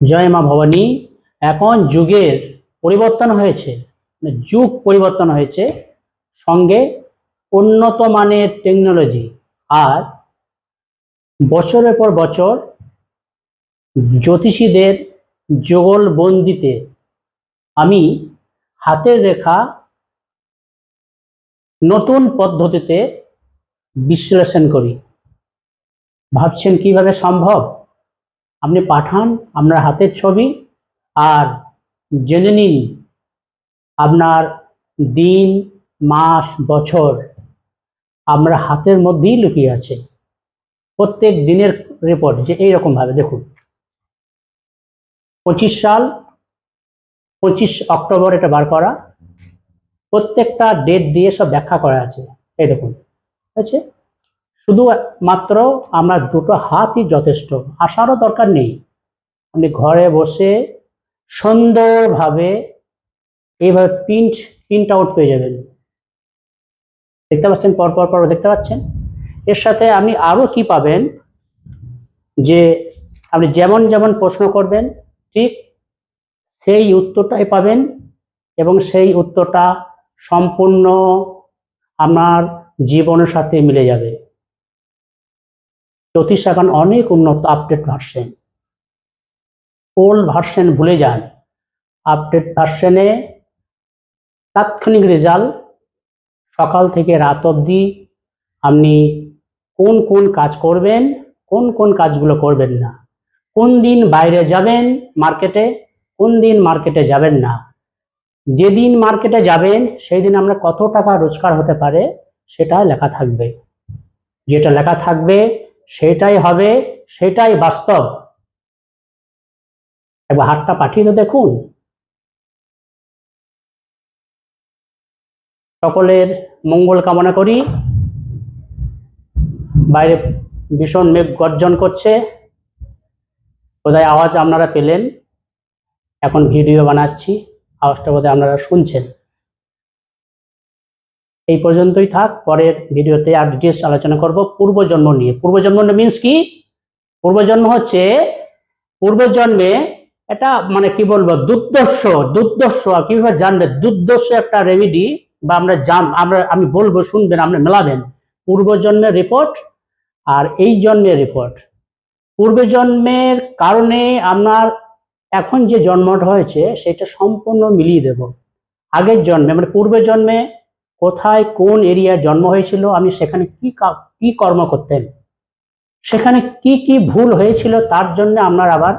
জয় মা ভবানী। এখন যুগের পরিবর্তন হয়েছে। মানে যুগ পরিবর্তন হয়েছে। সঙ্গে উন্নত মানের টেকনোলজি আর বছরের পর বছর জ্যোতিষীদের যুগলবন্দিতে আমি হাতের রেখা নতুন পদ্ধতিতে বিশ্লেষণ করি। ভাবছেন কীভাবে সম্ভব? আপনি পাঠান আপনার হাতের ছবি আর জেনে নিন আপনার দিন, মাস, বছর আমরা হাতের মধ্যেই লুকিয়ে আছে। প্রত্যেক দিনের রিপোর্ট যে এইরকম ভাবে দেখুন। পঁচিশ সাল, পঁচিশ অক্টোবর এটা বার করা। প্রত্যেকটা ডেট দিয়ে সব ব্যাখ্যা করা আছে। এই দেখুন, ঠিক আছে? শুধু মাত্র আমার দুটো হাতই যথেষ্ট, আসারও দরকার নেই। আপনি ঘরে বসে সুন্দরভাবে এইভাবে প্রিন্ট প্রিন্ট আউট পেয়ে যাবেন। দেখতে পাচ্ছেন পর পর দেখতে পাচ্ছেন? এর সাথে আপনি আরও কি পাবেন? যে আপনি যেমন যেমন প্রশ্ন করবেন, ঠিক সেই উত্তরটাই পাবেন এবং সেই উত্তরটা সম্পূর্ণ আপনার জীবনের সাথে মিলে যাবে। জ্যোতিষ এখন অনেক উন্নত আপডেট ভার্সেন ওল্ড ভার্সেন ভুলে যান। আপডেট ভার্সেনে তাৎক্ষণিক রেজাল্ট সকাল থেকে রাত অবধি আপনি কোন কোন কাজ করবেন, কোন কোন কাজগুলো করবেন না। কোন দিন বাইরে যাবেন মার্কেটে কোন দিন মার্কেটে যাবেন না। যেদিন মার্কেটে যাবেন সেই দিন আমরা কত টাকা রোজগার হতে পারে, সেটা লেখা থাকবে। যেটা লেখা থাকবে সেটাই হবে, সেটাই বাস্তব। একবার হাতটা পাঠিয়ে তো দেখুন। সকলের মঙ্গল কামনা করি। বাইরে ভীষণ মেঘ গর্জন করছে। বোধহয় আওয়াজ আপনারা পেলেন। এখন ভিডিও বানাচ্ছি। আওয়াজটা বোধহয় আপনারা শুনছেন। এই পর্যন্তই থাক, পরের ভিডিওতে আর ডিটেলস আলোচনা করব পূর্বজন্ম নিয়ে। পূর্বজন্ম মিনস কি? পূর্বজন্ম হচ্ছে, পূর্বজন্মে এটা মানে কি বলব, দুর্দর্শ দুর্দর্শ কীভাবে জানবে? দুর্দর্শ একটা রেমিডি বা আমরা জান, আমরা, আমি বলব, শুনবেন, আপনি মেলাবেন। পূর্বজন্মের রিপোর্ট আর এই জন্মের রিপোর্ট পূর্বজন্মের কারণে আপনার এখন যে জন্মটা হয়েছে, সেটা সম্পূর্ণ মিলিয়ে দেব। আগের জন্মে মানে পূর্বের জন্মে কোথায় কোন এরিয়ায় জন্ম হয়েছিল আমি সেখানে কি কি কর্ম করতেন? সেখানে কি কি ভুল হয়েছিল, তার জন্য আপনার আবার